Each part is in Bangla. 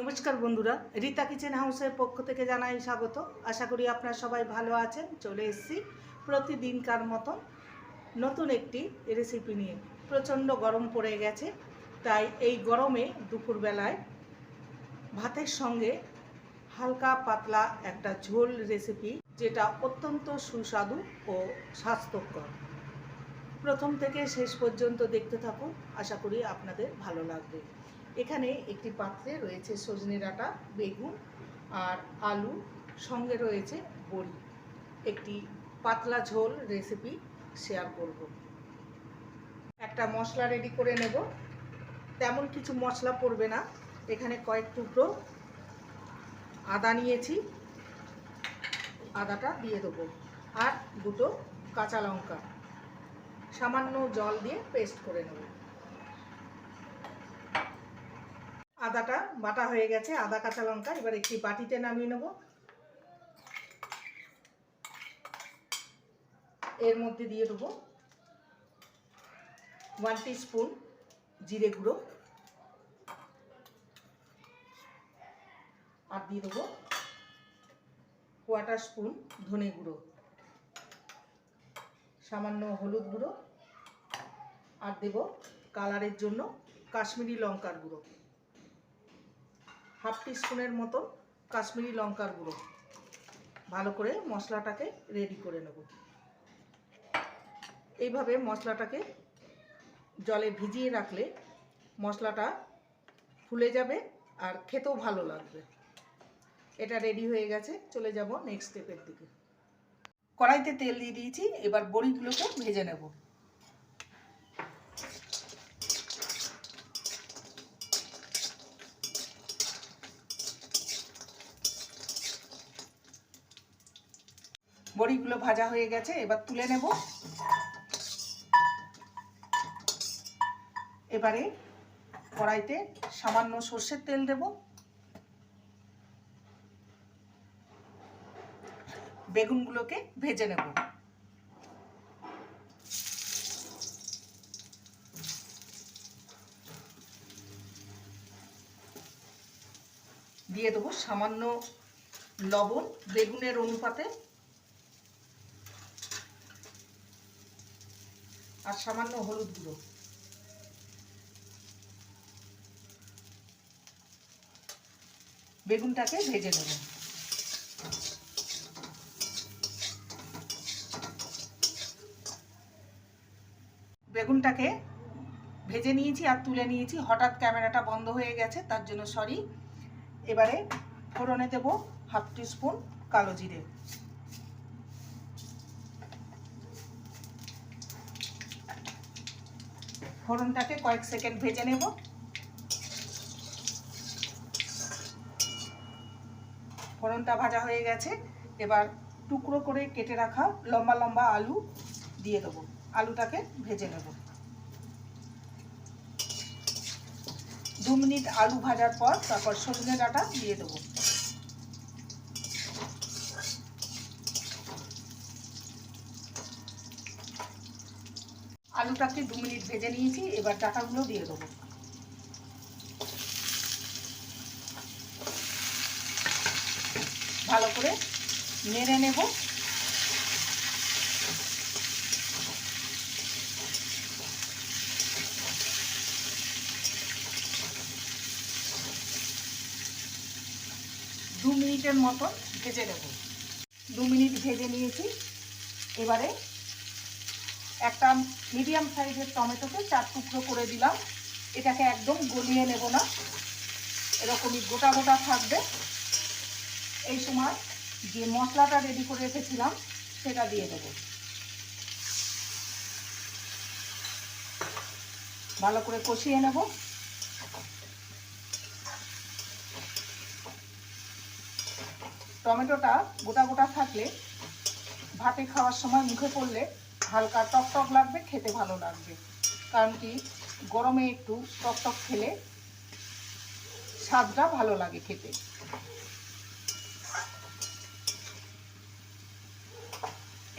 নমস্কার বন্ধুরা, রীতা কিচেন হাউসের পক্ষ থেকে জানাই স্বাগত। আশা করি আপনারা সবাই ভালো আছেন, চলে এসেছি প্রতিদিনকার মতন নতুন একটি রেসিপি নিয়ে। প্রচণ্ড গরম পড়ে গেছে, তাই এই গরমে দুপুরবেলায় ভাতের সঙ্গে হালকা পাতলা একটা ঝোল রেসিপি যেটা অত্যন্ত সুস্বাদু ও স্বাস্থ্যকর। প্রথম থেকে শেষ পর্যন্ত দেখতে থাকুন, আশা করি আপনাদের ভালো লাগবে। এখানে একটি পাত্রে রয়েছে সজনে ডাঁটা, বেগুন আর আলু, সঙ্গে রয়েছে বড়ি। একটি পাতলা ঝোল রেসিপি শেয়ার করব। একটা মশলা রেডি করে নেব। তেমন কিছু মশলা পড়বে না। এখানে কয়েক টুকরো আদা নিয়েছি। আদাটা দিয়ে দেবো। আর দুটো কাঁচা লঙ্কা। সামান্য জল দিয়ে পেস্ট করে নেব। আদাটা বাটা হয়ে গেছে, আদা, কাঁচা লঙ্কা, এবার একটি বাটিতে নামিয়ে নেব। এর মধ্যে দিয়ে দেবো ওয়ান স্পুন জিরে গুঁড়ো। আর দিয়ে দেবো কোয়াটার স্পুন ধনে গুঁড়ো। সামান্য হলুদ গুঁড়ো। আর দেব কালারের জন্য কাশ্মীরি লঙ্কার গুঁড়ো। হাফ স্পুনের মতো কাশ্মীরি লঙ্কার গুঁড়ো। ভালো করে মশলাটাকে রেডি করে নেব। এইভাবে মশলাটাকে জলে ভিজিয়ে রাখলে মশলাটা ফুলে যাবে আর খেতেও ভালো লাগবে। এটা রেডি হয়ে গেছে। চলে যাব নেক্সট স্টেপের দিকে। কড়াইতে তেল দিয়ে দিয়েছি। এবার বড়িগুলোকে ভেজে নেব। বড়িগুলো ভাজা হয়ে গেছে, এবার তুলে নেব। এবারে কড়াইতে সামান্য সর্ষের তেল দেব। বেগুনগুলোকে ভেজে নেব। দিয়ে দেবো সামান্য লবণ, বেগুনের অনুপাতে আর সামান্য হলুদ গুঁড়ো। বেগুনটাকে ভেজে নেব। বেগুনটাকে ভেজে নিয়েছি আর তুলে নিয়েছি। হঠাৎ ক্যামেরাটা বন্ধ হয়ে গেছে, তার জন্য সরি। এবারে ফোড়নে দেব হাফ স্পুন কালো জিরে। ফোড়নটাকে কয়েক সেকেন্ড ভেজে নেব। ফোড়নটা ভাজা হয়ে গেছে। এবার টুকরো করে কেটে রাখা লম্বা লম্বা আলু দিয়ে দেবো। আলুটাকে ভেজে নেব। দু মিনিট আলু ভাজার পর তারপর সজনে ডাঁটা দিয়ে দেবো। আলুটাকে দু মিনিট ভেজে নিয়েছি, এবার ডাটাগুলো দিয়ে দেবো। ভালো করে নেড়ে নেব। দু মিনিটের মতন ভেজে নেব। দু মিনিট ভেজে নিয়েছি। এবারে একটা মিডিয়াম সাইজের টমেটোকে চার টুকরো করে দিলাম। এটাকে একদম গলিয়ে নেব না। এরকমই গোটা গোটা থাকবে। এই সময় যে মশলাটা রেডি করে রেখেছিলাম, সেটা দিয়ে দেব। ভালো করে কষিয়ে নেব। টমেটোটা গোটা গোটা থাকলে, ভাতে খাওয়ার সময় মুখে পড়লে হালকা টক টক লাগবে, খেতে ভালো লাগবে। কারণ কি, গরমে একটু টক টক খেলে স্বাদটা ভালো লাগে খেতে।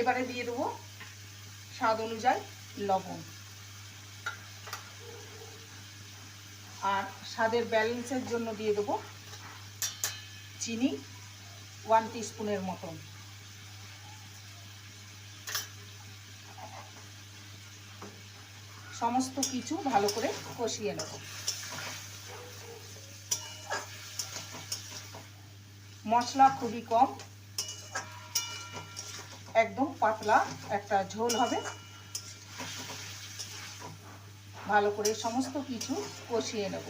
এবারে দিয়ে দেবো স্বাদ অনুযায়ী লবণ। আর স্বাদের ব্যালেন্সের জন্য দিয়ে দেবো চিনি ওয়ান স্পুনের মতন। সমস্ত কিছু ভালো করে কষিয়ে নেব। মশলা খুবই কম। একদম পাতলা একটা ঝোল হবে। ভালো করে সমস্ত কিছু কষিয়ে নেব।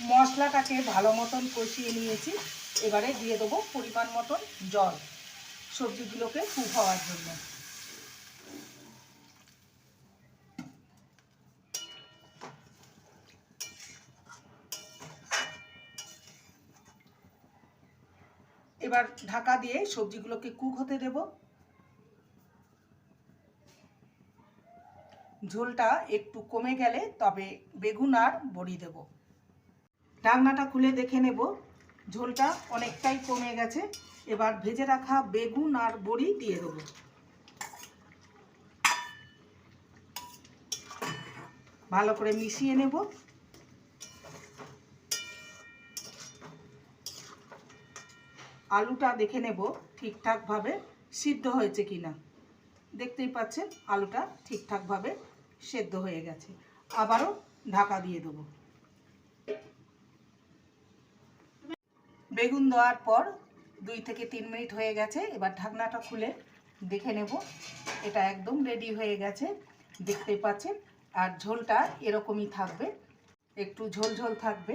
মশলাটাকে ভালো মতন কষিয়ে নিয়েছি। এবারে দিয়ে দেবো পরিমাণ মতন জল। সবজিগুলোকে কুক হওয়ার জন্য। এবার ঢাকা দিয়ে সবজিগুলোকে কুক হতে দেব। ঝোলটা একটু কমে গেলে তবে বেগুন আর বড়ি দেব। ঢাকনাটা খুলে দেখে নেব। ঝোলটা অনেকটাই কমে গেছে। এবার ভেজে রাখা বেগুন আর বড়ি দিয়ে দেবো। ভালো করে মিশিয়ে নেব। আলুটা দেখে নেব ঠিকঠাকভাবে সিদ্ধ হয়েছে কি না দেখতেই পাচ্ছেন, আলুটা ঠিকঠাকভাবে সেদ্ধ হয়ে গেছে। আবারও ঢাকা দিয়ে দেবো। বেগুন দেওয়ার পর দুই থেকে তিন মিনিট হয়ে গেছে, এবার ঢাকনাটা খুলে দেখে নেব। এটা একদম রেডি হয়ে গেছে, দেখতেই পাচ্ছেন। আর ঝোলটা এরকমই থাকবে, একটু ঝোল ঝোল থাকবে।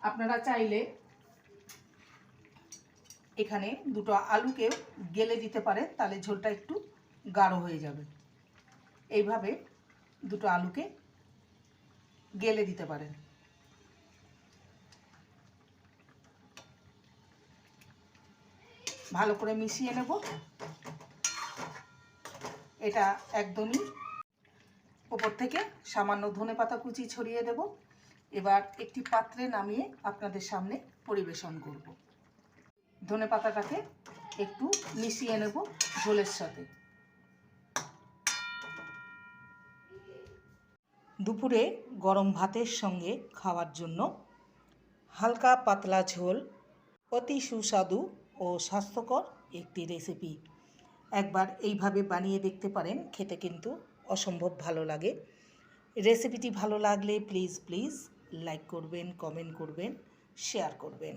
আপনারা চাইলে এখানে দুটো আলুকে গেলে দিতে পারেন তাহলে ঝোলটা একটু গাঢ় হয়ে যাবে। এইভাবে দুটো আলুকে গেলে দিতে পারেন। ভালো করে মিশিয়ে নেব। এটা একদমই ওপর থেকে সামান্য ধনে পাতা কুচি ছড়িয়ে দেব। এবার একটি পাত্রে নামিয়ে আপনাদের সামনে পরিবেশন করব। ধনে পাতাটাকে একটু মিশিয়ে নেব ঝোলের সাথে। দুপুরে গরম ভাতের সঙ্গে খাওয়ার জন্য হালকা পাতলা ঝোল অতি সুস্বাদু ও স্বাস্থ্যকর একটি রেসিপি। একবার এইভাবে বানিয়ে দেখতে পারেন, খেতে কিন্তু অসম্ভব ভালো লাগে। রেসিপিটি ভালো লাগলে প্লিজ প্লিজ লাইক করবেন, কমেন্ট করবেন, শেয়ার করবেন।